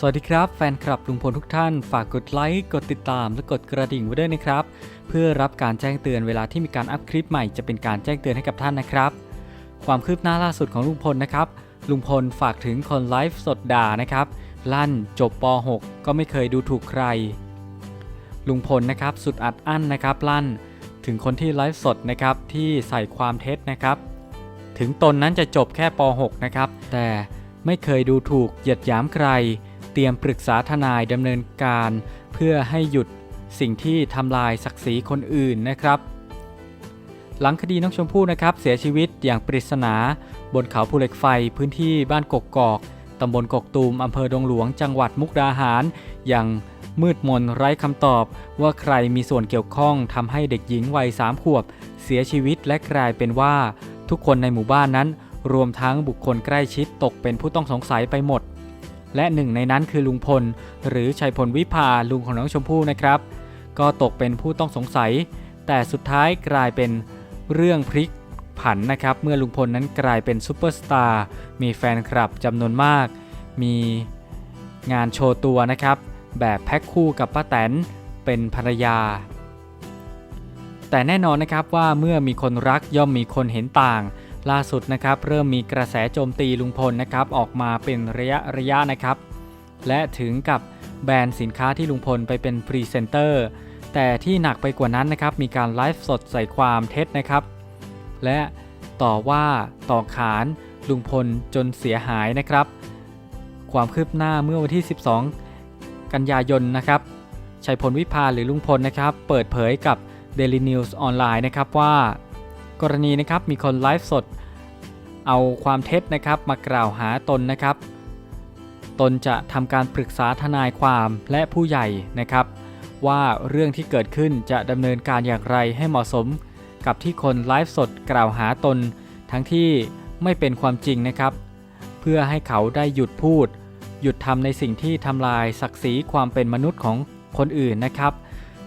สวัสดีครับ แฟนคลับลุงพลทุกท่าน ฝากกดไลค์ กดติดตาม และกดกระดิ่งไว้ด้วยนะครับ เพื่อรับการแจ้งเตือนเวลาที่มีการอัพคลิปใหม่จะเป็นการแจ้งเตือนให้กับท่านนะครับ ความคืบหน้าล่าสุดของลุงพลนะครับ ลุงพลฝากถึงคนไลฟ์สดด่านะครับ ลั่นจบป .6 ก็ไม่เคยดูถูกใคร ลุงพลนะครับสุดอัดอั้นนะครับ ลั่น ถึงคนที่ไลฟ์สดนะครับที่ใส่ความเท็จนะครับ ถึงตนนั้นจะจบแค่ป .6 นะครับแต่ไม่เคยดูถูกเหยียดหยามใคร ตรียมปรึกษาทนายดำเนินการ เพื่อให้หยุดสิ่งที่ทำลายศักดิ์ศรีคนอื่นนะครับ หลังคดีน้องชมพู่นะครับ เสียชีวิตอย่างปริศนา บนเขาภูเหล็กไฟพื้นที่บ้านกกกอกตำบลกกตูมอำเภอดงหลวงจังหวัดมุกดาหาร อย่างมืดมนไร้คำตอบ ว่าใครมีส่วนเกี่ยวข้องทำให้เด็กหญิงวัยสามขวบ เสียชีวิตและกลายเป็นว่า ทุกคนในหมู่บ้านนั้น รวมทั้งบุคคลใกล้ชิดตกเป็นผู้ต้องสงสัยไปหมด และหนึ่งในนั้นคือลุงพล หรือชัยพลวิภาลุงของน้องชมพู่นะครับ ก็ตกเป็นผู้ต้องสงสัย แต่สุดท้ายกลายเป็นเรื่องพลิกผันนะครับ เมื่อลุงพลนั้นกลายเป็นซูเปอร์สตาร์มีแฟนคลับจำนวนมาก มีงานโชว์ตัวนะครับ แบบแพ็คคู่กับป้าแตนเป็นภรรยา แต่แน่นอนนะครับว่าเมื่อมีคนรักย่อมมีคนเห็นต่าง ล่าสุดนะครับเริ่มมีกระแสโจมตีลุงพลนะครับออกมาเป็นระยะระยะนะครับ และถึงกับแบรนด์สินค้าที่ลุงพลไปเป็นพรีเซนเตอร์แต่ที่หนักไปกว่านั้นนะครับมีการไลฟ์สดใส่ความเท็จนะครับ และต่อว่าต่อขานลุงพลจนเสียหายนะครับ ความคืบหน้าเมื่อวันที่ 12 กันยายนนะครับชัยพลวิพาหรือลุงพลนะครับ เปิดเผยกับ Daily News ออนไลน์นะครับว่า กรณีนะครับมีคนไลฟ์สด เอาความเท็จนะครับมากล่าวหาตนนะครับ ตนจะทำการปรึกษาทนายความและผู้ใหญ่นะครับ ว่าเรื่องที่เกิดขึ้นจะดำเนินการอย่างไรให้เหมาะสม กับที่คนไลฟ์สดกล่าวหาตน ทั้งที่ไม่เป็นความจริงนะครับ เพื่อให้เขาได้หยุดพูด หยุดทำในสิ่งที่ทำลายศักดิ์ศรีความเป็นมนุษย์ของคนอื่นนะครับ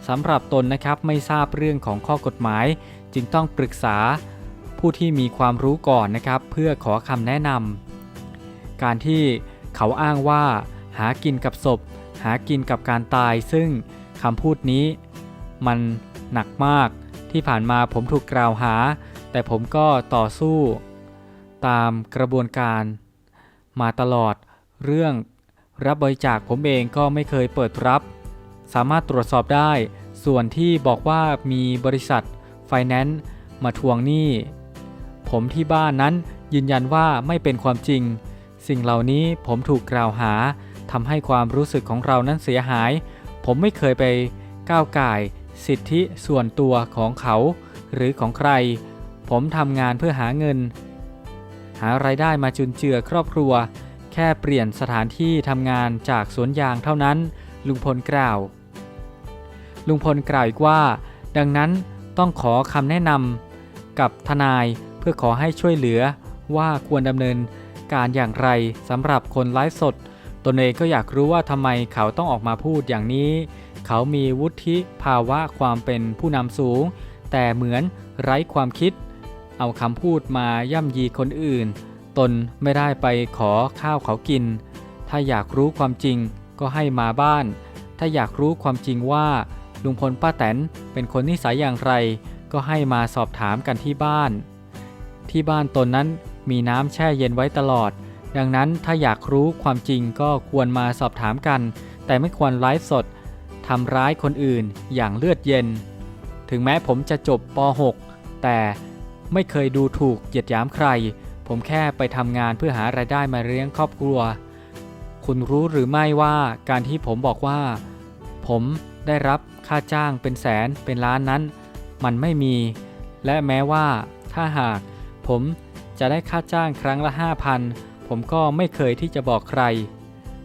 สำหรับตนนะครับไม่ทราบเรื่องของข้อกฎหมาย จึงต้องปรึกษาผู้ที่มีความรู้ก่อนนะครับ เพื่อขอคำแนะนำการที่เขาอ้างว่า หากินกับศพ หากินกับการตาย ซึ่งคำพูดนี้ มันหนักมากที่ผ่านมาผมถูกกล่าวหา แต่ผมก็ต่อสู้ ตามกระบวนการ มาตลอดเรื่องรับบริจาคผมเองก็ไม่เคยเปิดรับ สามารถตรวจสอบได้ ส่วนที่บอกว่ามีบริษัท ไฟแนนซ์มาทวงหนี้ ผมที่บ้านนั้นยืนยันว่าไม่เป็นความจริง สิ่งเหล่านี้ผมถูกกล่าวหาทำให้ความรู้สึกของเรานั้นเสียหาย ผมไม่เคยไปก้าวก่ายสิทธิส่วนตัวของเขา หรือของใคร ผมทำงานเพื่อหาเงิน หารายได้มาจุนเจือครอบครัว แค่เปลี่ยนสถานที่ทำงานจากสวนยางเท่านั้น ลุงพลกล่าว ลุงพลกล่าวอีกว่า ดังนั้น ต้องขอคำแนะนำกับทนายเพื่อขอให้ช่วยเหลือว่าควรดำเนินการอย่างไรสำหรับคนไลฟ์สด ตนเองก็อยากรู้ว่าทำไมเขาต้องออกมาพูดอย่างนี้ เขามีวุฒิภาวะความเป็นผู้นำสูง แต่เหมือนไร้ความคิด เอาคำพูดมาย่ำยีคนอื่น ตนไม่ได้ไปขอข้าวเขากิน ถ้าอยากรู้ความจริงก็ให้มาบ้าน ถ้าอยากรู้ความจริงว่าลุงพลป้าแตน เป็นคนนิสัยอย่างไรก็ให้มาสอบถามกันที่บ้าน ที่บ้านตนนั้นมีน้ำแช่เย็นไว้ตลอด ดังนั้นถ้าอยากรู้ความจริงก็ควรมาสอบถามกัน แต่ไม่ควรไลฟ์สดทำร้ายคนอื่นอย่างเลือดเย็น ถึงแม้ผมจะจบป .6 แต่ไม่เคยดูถูกเหยียดหยามใคร ผมแค่ไปทำงานเพื่อหารายได้มาเลี้ยงครอบครัว คุณรู้หรือไม่ว่าการที่ผมบอกว่า ผมได้รับ ค่าจ้างเป็นแสนเป็นล้านนั้น มันไม่มี และแม้ว่าถ้าหาก ผมจะได้ค่าจ้างครั้งละ5,000ผมก็ไม่เคยที่จะบอกใคร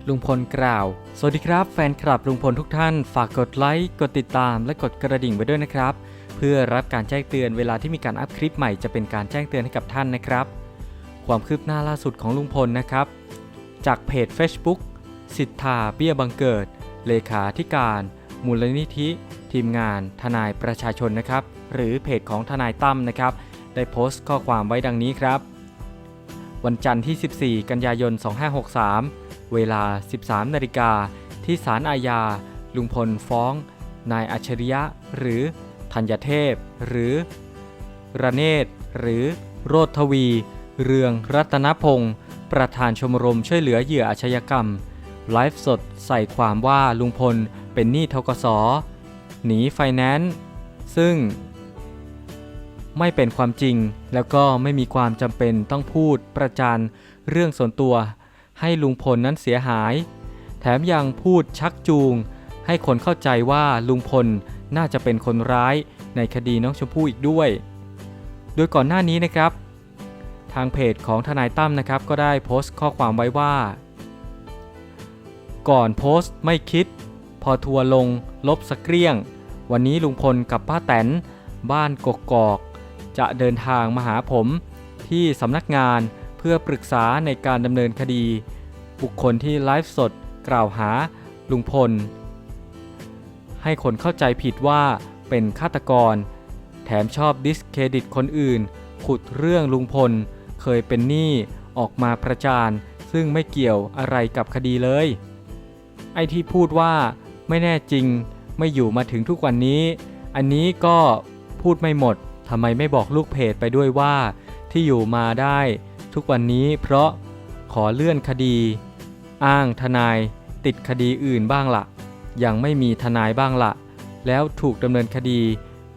ลุงพลกล่าว สวัสดีครับแฟนคลับลุงพลทุกท่าน ฝากกดไลค์กดติดตามและกดกระดิ่งไว้ด้วยนะครับ เพื่อรับการแจ้งเตือนเวลาที่มีการอัพคลิปใหม่จะเป็นการแจ้งเตือนให้กับท่านนะครับ ความคืบหน้าล่าสุดของลุงพลนะครับ จากเพจ Facebook สิทธาเบี้ยบังเกิด เลขาธิการ มูลนิธิ ทีมงาน ทนายประชาชนนะครับ หรือเพจของทนายตั้มนะครับ ได้โพสต์ข้อความไว้ดังนี้ครับ วันจันทร์ที่ 14 กันยายน 2563 เวลา 13 นาฬิกา ที่ศาลอาญา ลุงพลฟ้อง นายอัจฉริยะ หรือธัญเทพ หรือ ระเนศ หรือ โรธทวี เรืองรัตนพงศ์ประธานชมรมช่วยเหลือเหยื่ออาชญากรรม ไลฟ์สดใส่ความว่าลุงพล เป็นหนี้ทกสหนีไฟแนนซ์ซึ่ง ไม่เป็นความจริงแล้วก็ไม่มีความจำเป็นต้องพูดประจานเรื่องส่วนตัว ให้ลุงพลนั้นเสียหาย แถมยังพูดชักจูง ให้คนเข้าใจว่าลุงพลน่าจะเป็นคนร้ายในคดีน้องชมพู่อีกด้วย โดยก่อนหน้านี้นะครับ ทางเพจของทนายตั้มนะครับ ก็ได้โพสต์ข้อความไว้ว่า ก่อนโพสต์ไม่คิด อทัวร์ลงลบสกเกลี้ยง วันนี้ลุงพลกับป้าแตน บ้านกกอก จะเดินทางมาหาผม ที่สำนักงานเพื่อปรึกษาในการดำเนินคดี บุคคลที่ไลฟ์สดกล่าวหาลุงพล ให้คนเข้าใจผิดว่าเป็นฆาตกร แถมชอบดิสเครดิตคนอื่น ขุดเรื่องลุงพล เคยเป็นหนี้ออกมาประจานซึ่งไม่เกี่ยวอะไรกับคดีเลย ไอที่พูดว่า ไม่แน่จริง ไม่อยู่มาถึงทุกวันนี้ อันนี้ก็พูดไม่หมดทำไมไม่บอกลูกเพจไปด้วยว่า ที่อยู่มาได้ทุกวันนี้เพราะขอเลื่อนคดี อ้างทนาย ติดคดีอื่นบ้างละยังไม่มีทนายบ้างละแล้วถูกดำเนินคดี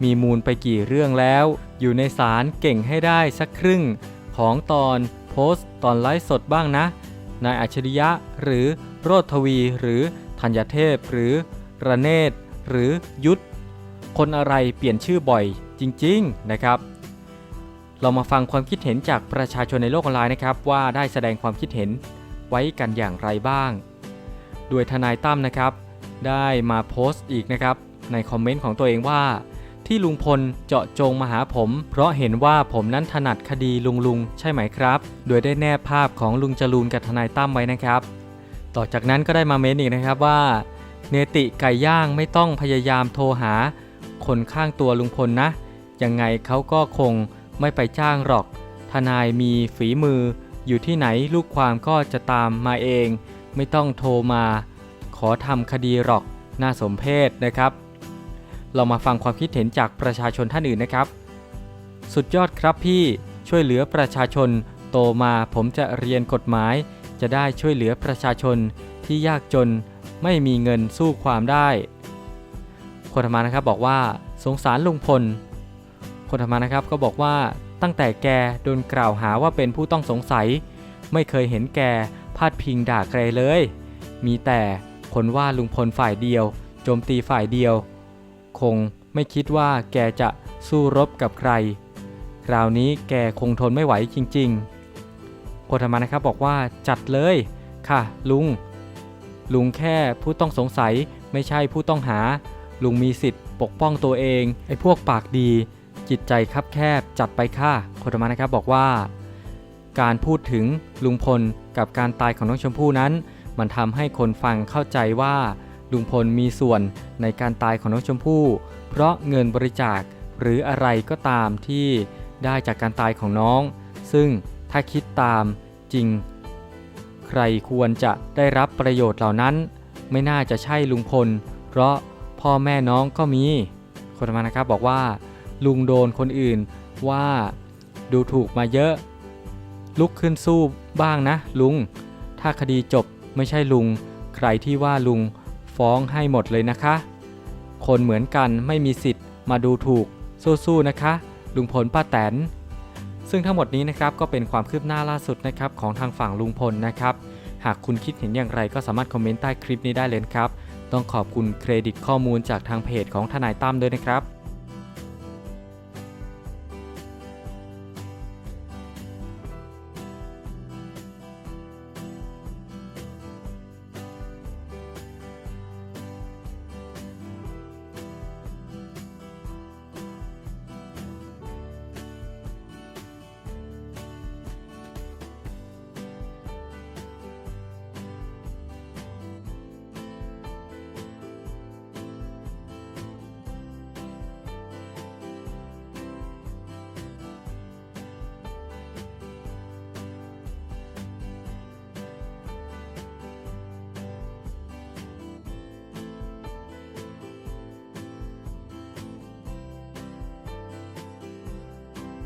มีมูลไปกี่เรื่องแล้ว อยู่ในศาลเก่งให้ได้สักครึ่ง ของตอนโพสต์ตอนไลฟ์สดบ้างนะนายอัจฉริยะหรือโรธทวีหรือ ธัญเทพหรือระเนศหรือยุทธ คนอะไรเปลี่ยนชื่อบ่อยจริง ๆ นะครับ เรามาฟังความคิดเห็นจากประชาชนในโลกออนไลน์นะครับ ว่าได้แสดงความคิดเห็นไว้กันอย่างไรบ้าง โดยทนายตั้มนะครับ ได้มาโพสต์อีกนะครับ ในคอมเมนต์ของตัวเองว่า ที่ลุงพลเจาะจงมาหาผม เพราะเห็นว่าผมนั้นถนัดคดีลุงลุงใช่ไหมครับ โดยได้แนบภาพของลุงจรูนกับทนายตั้มไว้นะครับ ต่อจากนั้นก็ได้มาเม้นอีกนะครับว่า เนติไก่ย่างไม่ต้องพยายามโทรหา คนข้างตัวลุงพลนะ ยังไงเขาก็คงไม่ไปจ้างหรอก ทนายมีฝีมือ อยู่ที่ไหนลูกความก็จะตามมาเอง ไม่ต้องโทรมา ขอทำคดีหรอกน่าสมเพชนะครับ เรามาฟังความคิดเห็นจากประชาชนท่านอื่นนะครับ สุดยอดครับพี่ช่วยเหลือประชาชนโตมาผมจะเรียนกฎหมาย จะได้ช่วยเหลือประชาชนที่ยากจนไม่มีเงินสู้ความได้คนธรรมานะครับบอกว่าสงสารลุงพลคนธรรมานะครับก็บอกว่าตั้งแต่แกโดนกล่าวหาว่าเป็นผู้ต้องสงสัย ไม่เคยเห็นแกพาดพิงด่าใครเลย มีแต่คนว่าลุงพลฝ่ายเดียวโจมตีฝ่ายเดียว คงไม่คิดว่าแกจะสู้รบกับใคร คราวนี้แกคงทนไม่ไหวจริง ๆ คนธรรมานะครับบอกว่าจัดเลยค่ะ ลุง ลุงแค่ผู้ต้องสงสัยไม่ใช่ผู้ต้องหา ลุงมีสิทธิ์ปกป้องตัวเอง ไอ้พวกปากดี จิตใจคับแคบจัดไปค่ะคนธรรมานะครับบอกว่า การพูดถึงลุงพลกับการตายของน้องชมพู่นั้น มันทำให้คนฟังเข้าใจว่า ลุงพลมีส่วนในการตายของน้องชมพู่ เพราะเงินบริจาคหรืออะไรก็ตามที่ได้จากการตายของน้อง ซึ่ง ถ้าคิดตามจริง ใครควรจะได้รับประโยชน์เหล่านั้น ไม่น่าจะใช่ลุงพล เพราะพ่อแม่น้องก็มี คนมานะครับบอกว่า ลุงโดนคนอื่นว่าดูถูกมาเยอะ ลุกขึ้นสู้บ้างนะ ลุง ถ้าคดีจบไม่ใช่ลุง ใครที่ว่าลุงฟ้องให้หมดเลยนะคะ คนเหมือนกันไม่มีสิทธิ์มาดูถูกสู้ๆนะคะ ลุงพลป้าแตน ซึ่งทั้งหมดนี้นะครับก็เป็นความคืบหน้าล่าสุดนะครับของทางฝั่งลุงพลนะครับ หากคุณคิดเห็นอย่างไรก็สามารถคอมเมนต์ใต้คลิปนี้ได้เลยครับ ต้องขอบคุณเครดิตข้อมูลจากทางเพจของทนายตั้มด้วยนะครับ